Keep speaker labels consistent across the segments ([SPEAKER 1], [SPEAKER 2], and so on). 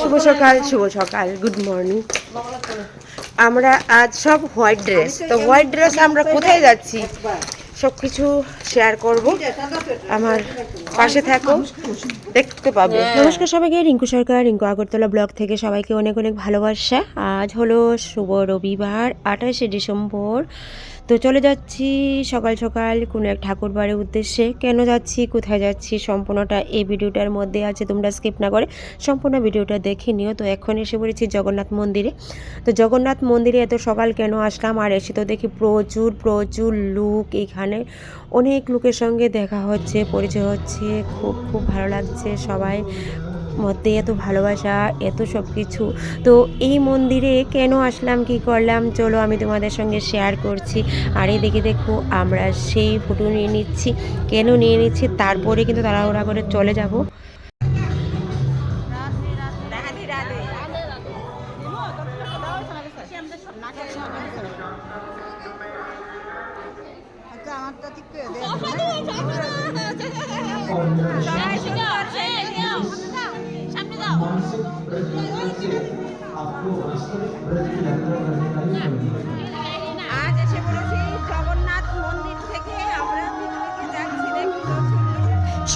[SPEAKER 1] শুভ সকাল শুভ সকাল good morning আমরা আজ সব হোয়াইট ড্রেস তো হোয়াইট ড্রেস আমরা কোথায় যাচ্ছি? সব কিছু শেয়ার করব। আমার পাশে থাকো। দেখতে পাবে। নমস্কার সবাইকে রিঙ্কু সরকার রিঙ্কু আগরতলা ব্লগ থেকে সবাইকে অনেক অনেক ভালোবাসা। আজ হলো শুভ রবিবার আঠাশে ডিসেম্বর। তো চলে যাচ্ছি সকাল সকাল কোনো এক ঠাকুর বাড়ির উদ্দেশ্যে। কেন যাচ্ছি? কোথায় যাচ্ছি? সম্পূর্ণটা এই ভিডিওটার মধ্যে আছে, তোমরা স্কিপ না করে সম্পূর্ণ ভিডিওটা দেখে নিও। তো এখন এসে পড়েছি জগন্নাথ মন্দিরে। তো জগন্নাথ মন্দিরে এত সকাল কেন আসলাম? আর এসে তো দেখি প্রচুর প্রচুর লুক এখানে। অনেক লোকের সঙ্গে দেখা হচ্ছে, পরিচয় হচ্ছে। খুব খুব ভালো লাগছে সবাই। মধ্যে এত ভালোবাসা, এত সব কিছু তো এই মন্দিরে কেন আসলাম, কি করলাম? চলো আমি তোমাদের সঙ্গে শেয়ার করছি। আর এই দেখে দেখো আমরা সেই ফটো নিয়ে নিচ্ছি। কেন নিয়ে নিচ্ছি? তারপরে কিন্তু তাড়াহুড়া করে চলে যাব।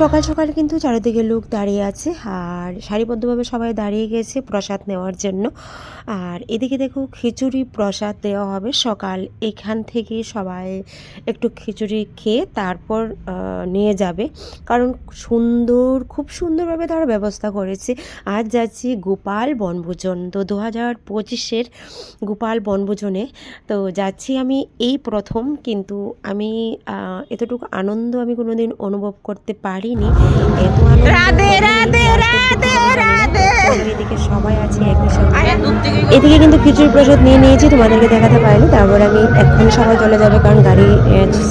[SPEAKER 1] সকাল সকাল কিন্তু চারিদিকে লোক দাঁড়িয়ে আছে আর সারিবদ্ধভাবে সবাই দাঁড়িয়ে গেছে প্রসাদ নেওয়ার জন্য। আর এদিকে দেখো খিচুড়ি প্রসাদ দেওয়া হবে। সকাল এখান থেকে সবাই একটু খিচুড়ি খেয়ে তারপর নিয়ে যাবে। কারণ সুন্দর, খুব সুন্দরভাবে তারা ব্যবস্থা করেছে। আজ যাচ্ছি গোপাল বনভোজন। তো দু হাজার পঁচিশের গোপাল বনভোজনে তো যাচ্ছি আমি এই প্রথম। কিন্তু আমি এতটুকু আনন্দ আমি কোনোদিন অনুভব করতে পারিনি। এত
[SPEAKER 2] রাধে, রাধে, রাধে, রাধে।
[SPEAKER 1] এদিকে সবাই আছে একই সঙ্গে এদিকে কিন্তু খিচুড়ি প্রসাদ নিয়ে নিয়েছি তোমাদেরকে দেখাতে পারিনি। তারপর আমি এক্ষুনি সবাই চলে যাবে কারণ গাড়ি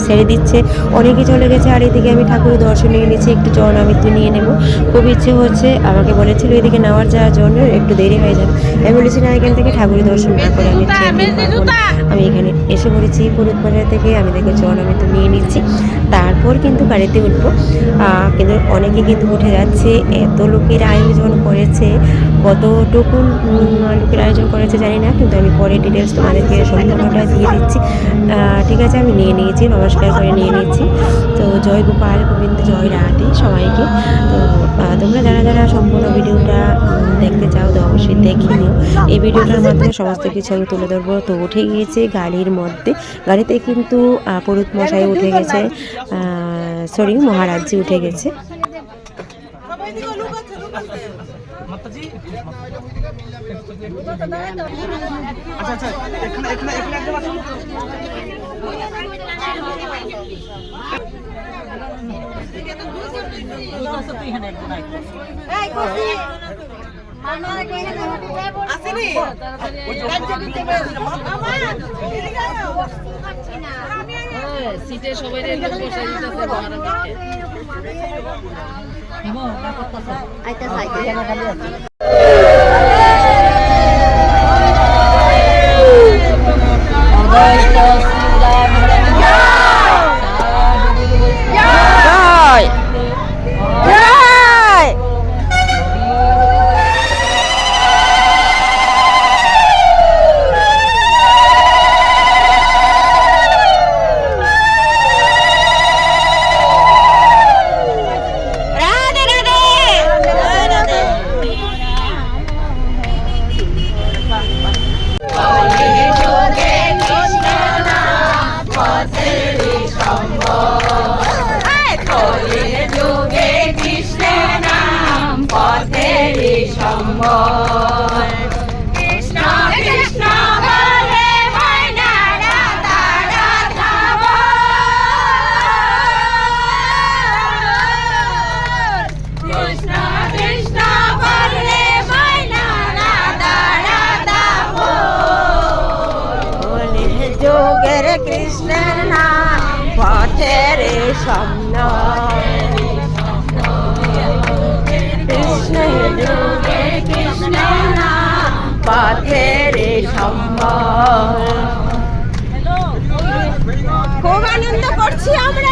[SPEAKER 1] ছেড়ে দিচ্ছে। অনেকে চলে গেছে আর এদিকে আমি ঠাকুরের দর্শন নিয়ে নিয়েছি একটু চরণ আমি তো নিয়ে নেব। খুব ইচ্ছে হচ্ছে আমাকে বলেছিল এদিকে নেওয়ার যাওয়ার জন্য একটু দেরি হয়ে যাবে। আমি বলেছি না এখান থেকে ঠাকুরের দর্শন না করে আমি। আমি এখানে এসে পড়েছি ফরিদবাজার থেকে আমি দেখে চরণ আমি তো নিয়ে নিচ্ছি। তারপর কিন্তু গাড়িতে উঠবো। কিন্তু অনেকে কিন্তু উঠে যাচ্ছে। এত লোকের আয়োজন করেছে, কতটুকু লোকের আয়োজন করেছে জানি না, কিন্তু আমি পরে ডিটেলস তোমাদেরকে সম্পূর্ণটা দিয়ে দিচ্ছি। ঠিক আছে, আমি নিয়ে নিয়েছি, নমস্কার করে নিয়ে নিয়েছি। তো জয় গোপাল, গোবিন্দ, জয় রাধে সবাইকে। তো তোমরা যারা যারা সম্পূর্ণ ভিডিওটা দেখতে চাও, তো অবশ্যই দেখে নিও। এই ভিডিওটার মাধ্যমে সমস্ত কিছু আমি তুলে ধরবো। তো উঠে গিয়েছে গাড়ির মধ্যে। গাড়িতে কিন্তু পুরুত মশাই উঠে গেছে। সরি মহারাজজি উঠে গেছে
[SPEAKER 2] আসেনি।
[SPEAKER 3] সিটে সবাই বসে দিতেছে মহারাজকে
[SPEAKER 2] জয় কৃষ্ণ খুব আনন্দ করছি আমরা।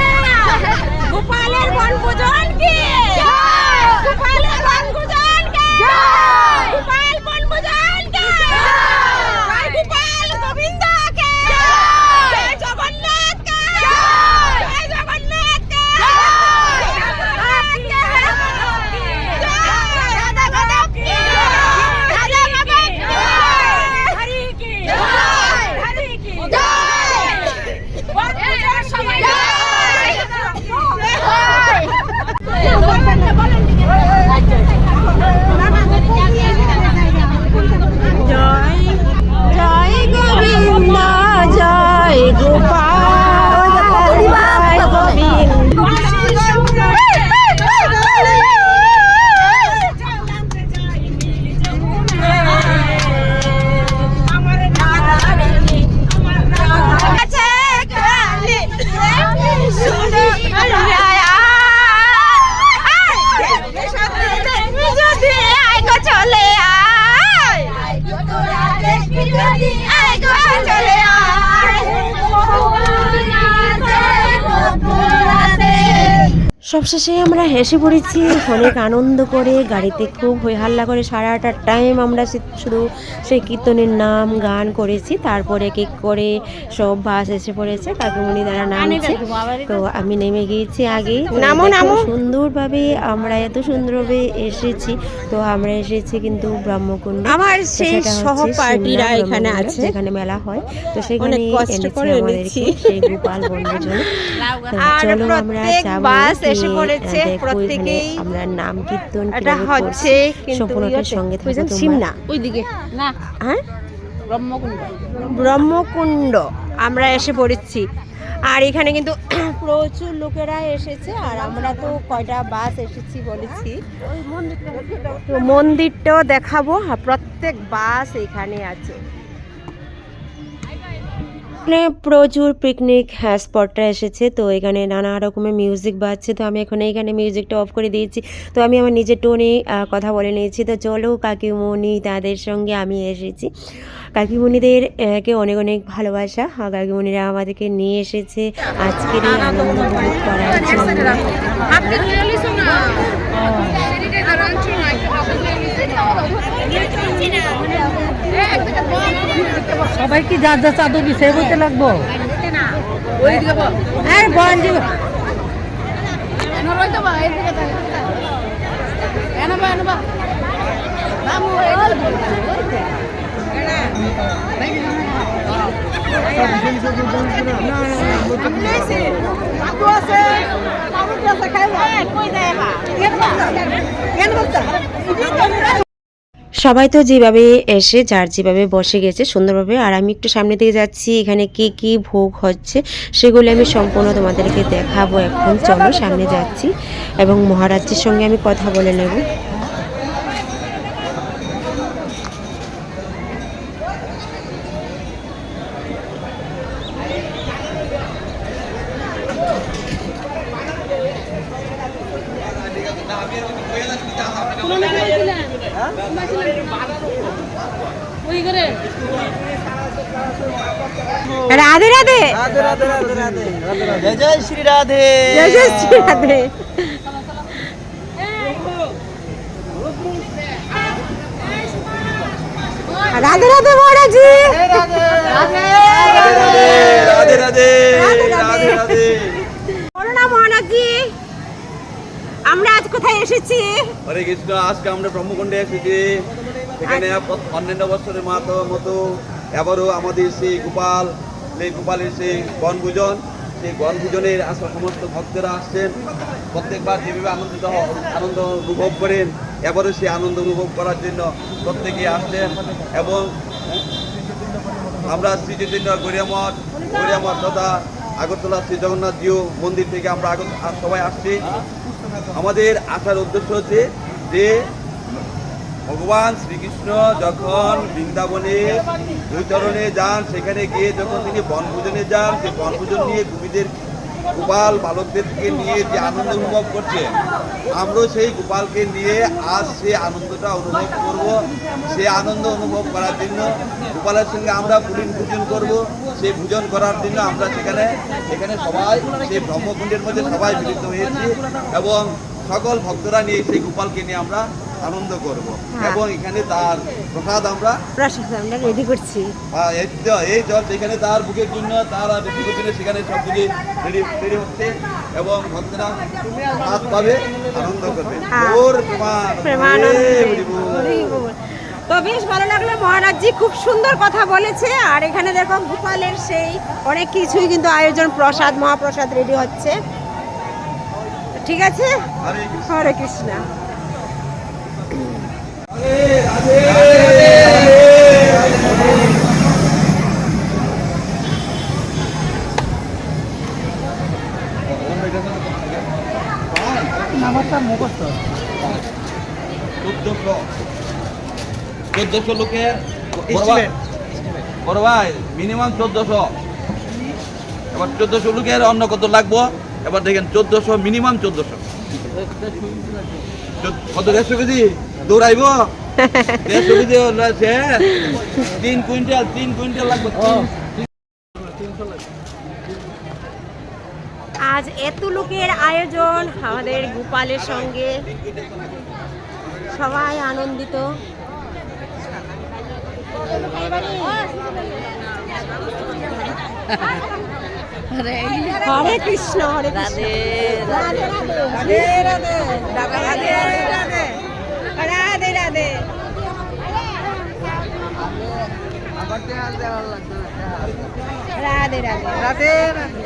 [SPEAKER 1] সবশেষে আমরা হেসে পড়েছি অনেক আনন্দ করে গাড়িতে খুব হই হাল্লা করে সারাটা টাইম আমরা শুধু সেই কীর্তনের নাম গান করেছি তারপরে কেক করে সব বাস এসে পড়েছে কাকুমণি দ্বারা নামছে। তো আমি নেমে গিয়েছি আগে। সুন্দরভাবে আমরা এত সুন্দরভাবে এসেছি তো আমরা এসেছি কিন্তু ব্রহ্মকুণ্ড।
[SPEAKER 2] আমার সেই সহপাঠীরা এখানে আছে।
[SPEAKER 1] যেখানে মেলা হয়। তো সেখানে
[SPEAKER 2] কষ্ট
[SPEAKER 1] আমাদেরকে সেই গোপাল বন্ধুজন।
[SPEAKER 2] আর
[SPEAKER 1] চলো আমরা যাব
[SPEAKER 2] প্রত্যেকেই
[SPEAKER 1] আমরা নাম কীর্তন
[SPEAKER 2] এটা হচ্ছে
[SPEAKER 1] সম্পূর্ণটার সঙ্গে থাকো
[SPEAKER 2] বুঝলেন,
[SPEAKER 1] তোমরা।
[SPEAKER 2] সিমনা
[SPEAKER 3] ওইদিকে। না।
[SPEAKER 2] হ্যাঁ?
[SPEAKER 3] ব্রহ্মকুণ্ড।
[SPEAKER 2] ব্রহ্মকুণ্ড। আমরা এসে পড়েছি। আর এখানে কিন্তু প্রচুর লোকেরা এসেছে আর আমরা তো কয়টা বাস এসেছি বলেছি। তো মন্দিরটাও দেখাবো। প্রত্যেক বাস এখানে আছে।
[SPEAKER 1] এখানে প্রচুর পিকনিক হ্যাঁ স্পটটা এসেছে। তো এখানে নানা রকমের মিউজিক বাজছে। তো আমি এখন এইখানে মিউজিকটা অফ করে দিয়েছি। তো আমি আমার নিজের টোনে কথা বলে নিয়েছি। তো চলো কাকিমণি তাদের সঙ্গে আমি এসেছি। কাকিমণিদের কে অনেক অনেক ভালোবাসা। কাকিমণিরা আমাদেরকে নিয়ে এসেছে। আজকের এই আনন্দ উপভোগ করার জন্য।
[SPEAKER 4] সবাই কি যার যার চাদর বিছিয়ে বইতে লাগবো
[SPEAKER 2] আর
[SPEAKER 1] সবাই তো যেভাবে এসে, যার যেভাবে বসে গেছে সুন্দরভাবে, আর আমি একটু সামনে দিকে যাচ্ছি, এখানে কি কি ভোগ হচ্ছে, সেগুলো আমি সম্পূর্ণ তোমাদেরকে দেখাবো এখন। চলো সামনে যাচ্ছি এবং মহারাজের সঙ্গে আমি কথা বলে নেব।
[SPEAKER 2] রাধে রাধে।
[SPEAKER 4] জয় জয় শ্রী রাধে।
[SPEAKER 2] জয় জয় শ্রী রাধে। রাধে রাধে মহারাজি
[SPEAKER 4] রাধে রাধে। রাধে রাধে।
[SPEAKER 2] বলো না মহারাজি আমরা আজ কোথায় এসেছি?
[SPEAKER 4] হরে কৃষ্ণ আজকে আমরা ব্রহ্মকুণ্ডে এসেছি। এখানে অন্যান্য বছরের মতো মতো এবারও আমাদের সেই গোপাল সেই গোপালের সেই বনভোজন সেই বনভোজনের আসলে সমস্ত ভক্তরা আসছেন। প্রত্যেকবার যেভাবে আনন্দিত আনন্দ অনুভব করেন এবারও সেই আনন্দ অনুভব করার জন্য প্রত্যেকে আসছেন এবং আমরা শ্রী চৈতন্য গড়িয়ামঠ গড়িয়ামঠ তথা আগরতলা শ্রী জগন্নাথ জিও মন্দির থেকে আমরা আগত- সবাই আসছি। আমাদের আসার উদ্দেশ্য হচ্ছে যে ভগবান শ্রীকৃষ্ণ যখন বৃন্দাবনে ভূচরণে যান, সেখানে গিয়ে যখন তিনি বনভোজনে যান সেই বনভোজন নিয়ে গোপীদের গোপাল বালকদেরকে নিয়ে যে আনন্দ অনুভব করছে, আমরাও সেই গোপালকে নিয়ে আজ সেই আনন্দটা অনুভব করব। সেই আনন্দ অনুভব করার জন্য গোপালের সঙ্গে আমরা পুলিন ভোজন করব। সেই ভোজন করার জন্য আমরা সেখানে সেখানে সবাই সেই ব্রহ্মকুণ্ডের মধ্যে সবাই মিলিত হয়েছি এবং সকল ভক্তরা নিয়ে সেই গোপালকে নিয়ে আমরা আনন্দ করব। এবং এখানে তার প্রসাদ আমরা
[SPEAKER 2] প্রসাদ আমরা রেডি করছি।
[SPEAKER 4] এই জল সেখানে তার বুকের জন্য তার বুকের জন্য সেখানে সব কিছু রেডি রেডি হচ্ছে এবং ভক্তরা হাত পাবে আনন্দ করবে।
[SPEAKER 2] হ্যাঁ।
[SPEAKER 4] ওর।
[SPEAKER 2] তো বেশ ভালো লাগল মহারাজজি খুব সুন্দর কথা বলেছে। আর এখানে দেখো গোপালের সেই অনেক কিছুই কিন্তু আয়োজন প্রসাদ মহাপ্রসাদ রেডি হচ্ছে। ঠিক আছে?
[SPEAKER 4] হরে কৃষ্ণ। চোদ্দশো লোকের বড় মিনিমাম চোদ্দশো এবার চোদ্দশো লোকের অন্য কত লাগবো? এবার দেখেন, চোদ্দশো, মিনিমাম চোদ্দশো। কত দেড়শো কেজি দৌড়াইব? তিন কুইন্টাল তিন কুইন্টাল লাগবে।
[SPEAKER 2] আজ এত লোকের আয়োজন আমাদের গোপালের সঙ্গে। সবাই আনন্দিত। হরে কৃষ্ণ হরে কৃষ্ণ। রাধে রাধে। রাধে রাধে। রাধে রাধে রাধে রাধে রাধে। রাধে রাধে।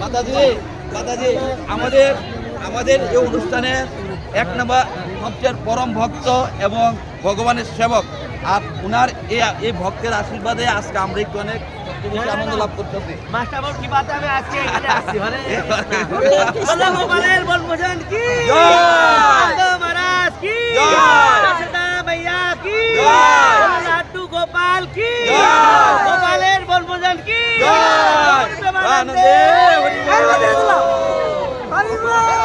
[SPEAKER 4] মাতাজি মাতাজি আমাদের আমাদের এই অনুষ্ঠানে এক নম্বর সবচেয়ে পরম ভক্ত এবং ভগবানের সেবক। ওনার এই ভক্তের আশীর্বাদে আজকে আমরা একটু অনেক আনন্দ লাভ করতেছি
[SPEAKER 5] মাস্টারবাবু কি বাতে আমি আজকে এখানে আসছি মানে
[SPEAKER 4] জয়!
[SPEAKER 5] গোপালের বনভোজন কি
[SPEAKER 4] জয়!
[SPEAKER 5] মহারাজ কি
[SPEAKER 4] জয়!
[SPEAKER 5] রাসদা মাইয়া কি
[SPEAKER 4] জয়!
[SPEAKER 5] লাড্ডু গোপাল কি
[SPEAKER 4] জয়!
[SPEAKER 5] গোপালের বনভোজন কি
[SPEAKER 4] জয়! আনন্দে হরি বল।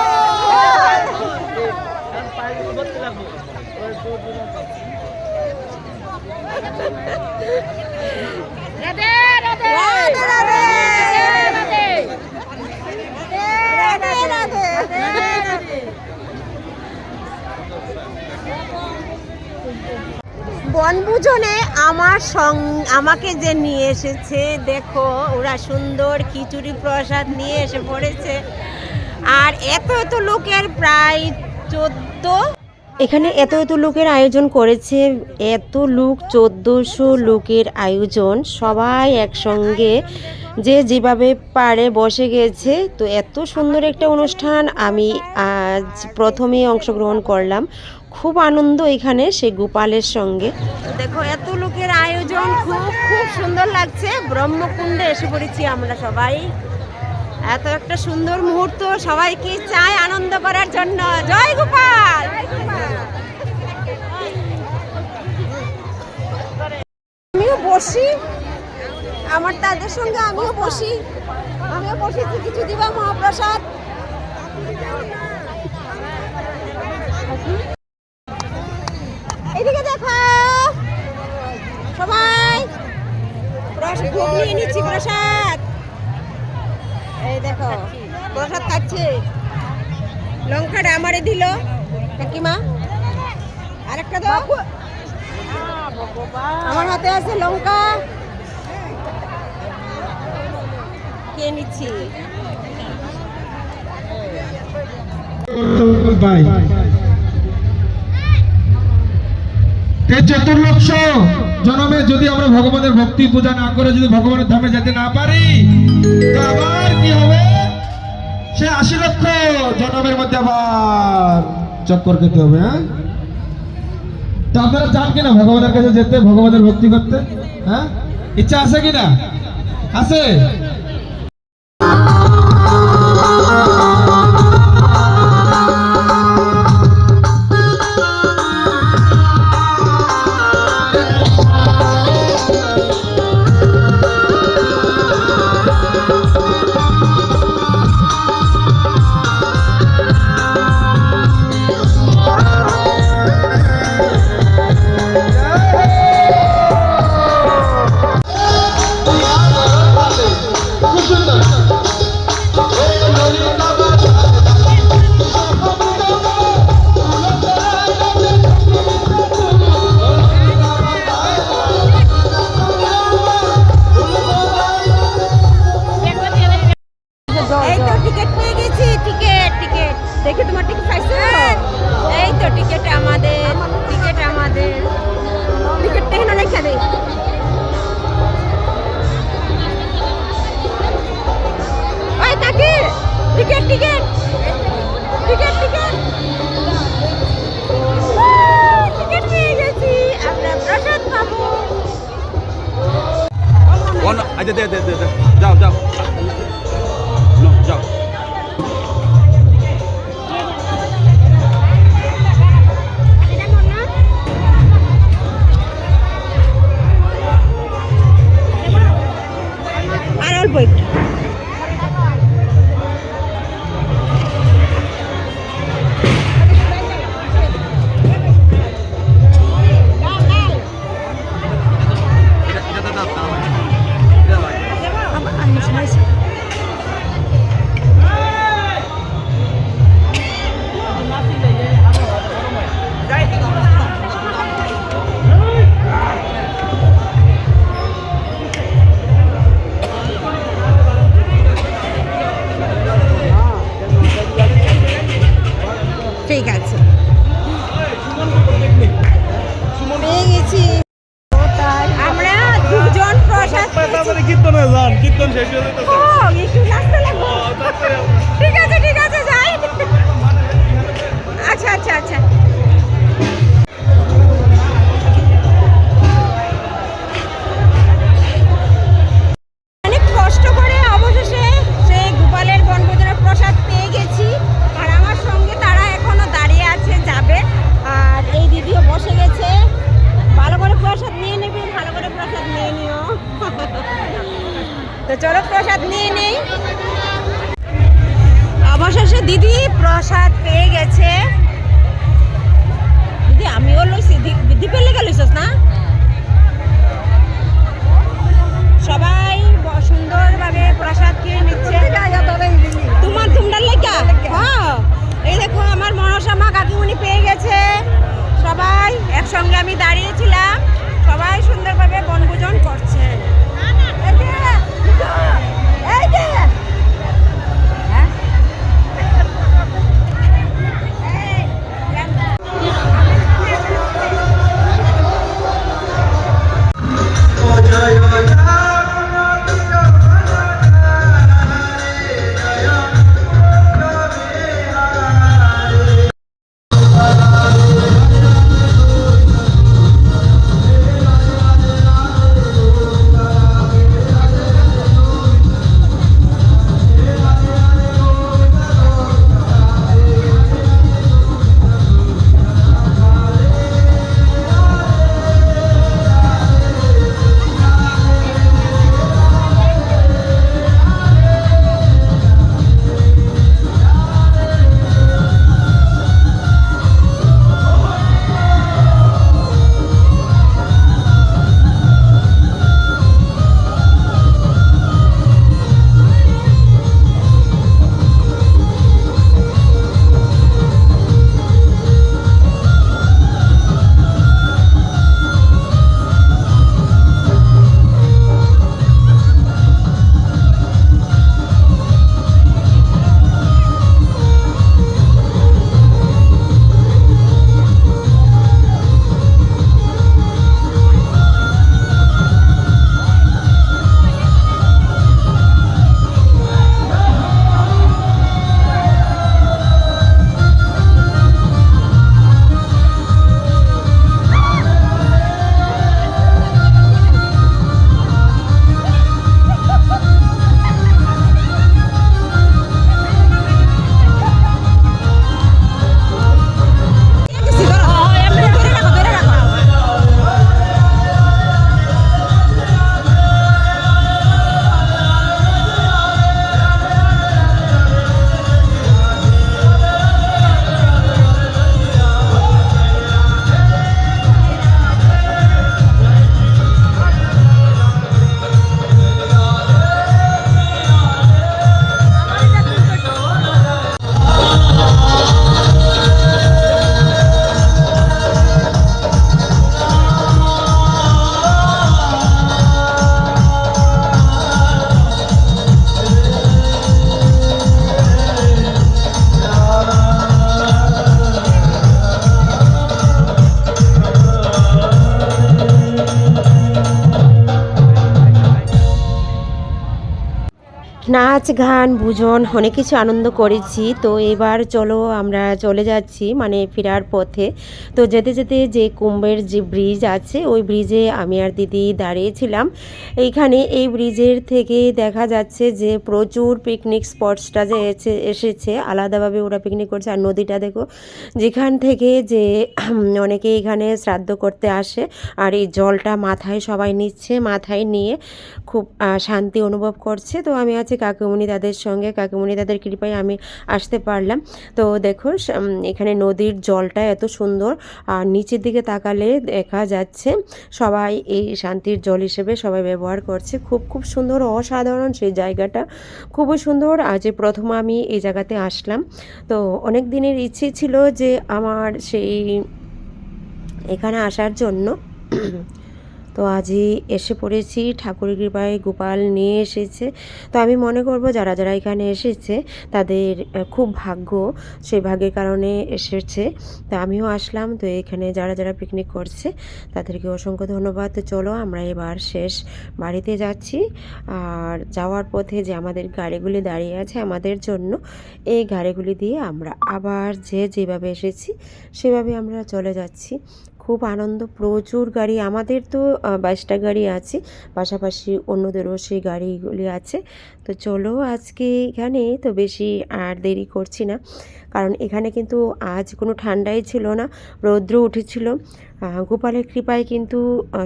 [SPEAKER 3] রাধে রাধে
[SPEAKER 2] রাধে রাধে
[SPEAKER 3] রাধে।
[SPEAKER 2] রাধে রাধে। বনভোজনে আমার সং আমাকে যে নিয়ে এসেছে দেখো ওরা সুন্দর খিচুড়ি প্রসাদ নিয়ে এসে পড়েছে। আর এত এত লোকের প্রায় চোদ্দ এখানে এত এত লোকের আয়োজন করেছে, এত লোক, চোদ্দোশো লোকের আয়োজন, সবাই একসঙ্গে যে যেভাবে পারে বসে গেছে। তো এত সুন্দর একটা অনুষ্ঠান আমি আজ প্রথমে অংশগ্রহণ করলাম। খুব আনন্দ এখানে সে গোপালের সঙ্গে। দেখো, এত লোকের আয়োজন, খুব খুব সুন্দর লাগছে। ব্রহ্মকুণ্ডে এসে পড়েছি আমরা সবাই। এত একটা সুন্দর মুহূর্ত সবাইকে চায় আনন্দ করার জন্য। জয় গোপাল! আমিও বসি। আমার তাদের সঙ্গে আমিও বসি। আমিও বসেছি কিছু দিবা মহাপ্রসাদ। এদিকে দেখো। সবাই। নিয়ে নিচ্ছি, প্রসাদ। দেখো প্রসাদ খাচ্ছে। লঙ্কাটা আমারে দিল। কাকিমা আরেকটা দাও। আমার হাতে আছে লঙ্কা। কে নিচ্ছি।
[SPEAKER 6] ভাই। এই চতুর্লক্ষ জনমে যদি আমরা ভগবানের ভক্তি পূজা না করে যদি ভগবানের ধামে যেতে না পারি, তো আবার কি হবে? সে আশি লক্ষ জনমের মধ্যে আবার চক্কর খেতে হবে হ্যাঁ? তো আপনারা চান কিনা ভগবানের কাছে যেতে, ভগবানের ভক্তি করতে হ্যাঁ? ইচ্ছা আছে কিনা? আছে?
[SPEAKER 1] একসঙ্গে আমি দাঁড়িয়েছিলাম। সবাই সুন্দরভাবে বনভোজন করছে। নাচ গান ভোজন, অনেক কিছু আনন্দ করেছি। তো এবার চলো আমরা চলে যাচ্ছি মানে ফেরার পথে। তো যেতে যেতে যে কুম্ভের যে ব্রিজ আছে, ওই ব্রিজে আমি আর দিদি দাঁড়িয়েছিলাম এইখানে এই ব্রিজের থেকে দেখা যাচ্ছে যে প্রচুর পিকনিক স্পটসটা যে এসে- এসেছে। আলাদাভাবে ওরা পিকনিক করছে। আর নদীটা দেখো, যেখান থেকে যে অনেকে এখানে শ্রাদ্ধ করতে আসে, আর এই জলটা মাথায় সবাই নিচ্ছে, মাথায় নিয়ে খুব শান্তি অনুভব করছে। তো আমি আছি কাকুমণি তাদের সঙ্গে, কাকুমণি তাদের কৃপায় আমি আসতে পারলাম। তো দেখো এখানে নদীর জলটা এত সুন্দর, আর নিচের দিকে তাকালে দেখা যাচ্ছে সবাই এই শান্তির জল হিসেবে সবাই ব্যবহার করছে। খুব খুব সুন্দর, অসাধারণ সেই জায়গাটা। খুবই সুন্দর। আজ প্রথম আমি এই জায়গাতে আসলাম। তো অনেক দিনের ইচ্ছে ছিল যে আমার সেই এখানে আসার জন্য তো আজই এসে পড়েছি, ঠাকুরের কৃপায় গোপাল নিয়ে এসেছে। তো আমি মনে করব যারা যারা এখানে এসেছে তাদের খুব ভাগ্য, সেই ভাগ্যের কারণে এসেছে। তো আমিও আসলাম, তো এখানে যারা যারা পিকনিক করছে তাদেরকে অসংখ্য ধন্যবাদ। তো চলো আমরা এবার শেষ বাড়িতে যাচ্ছি। আর যাওয়ার পথে যে আমাদের গাড়িগুলি দাঁড়িয়ে আছে আমাদের জন্য, এই গাড়িগুলি দিয়ে আমরা আবার যে যেভাবে এসেছি সেভাবে আমরা চলে যাচ্ছি। খুব আনন্দ প্রচুর গাড়ি আমাদের তো বাইশটা গাড়ি আছে পাশাপাশি অন্যদেরও সেই গাড়িগুলি আছে। তো চলো আজকে এখানে তো বেশি আর দেরি করছি না কারণ এখানে কিন্তু আজ কোনো ঠান্ডাই ছিল না রৌদ্র উঠেছিল। গোপালের কৃপায় কিন্তু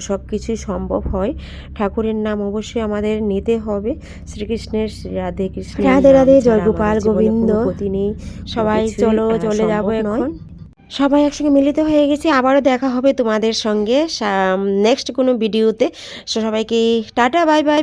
[SPEAKER 1] সব কিছুই সম্ভব হয়। ঠাকুরের নাম অবশ্যই আমাদের নিতে হবে। শ্রীকৃষ্ণের শ্রী রাধে কৃষ্ণ
[SPEAKER 2] রাধে রাধে, জয় গোপাল গোবিন্দ।
[SPEAKER 1] গতি নেই।
[SPEAKER 2] সবাই চলো চলে যাব এখন। সবাই একসঙ্গে মিলিত হয়ে গেছি। আবারও দেখা হবে তোমাদের সঙ্গে। নেক্সট কোনো ভিডিওতে সবাইকে টাটা বাই বাই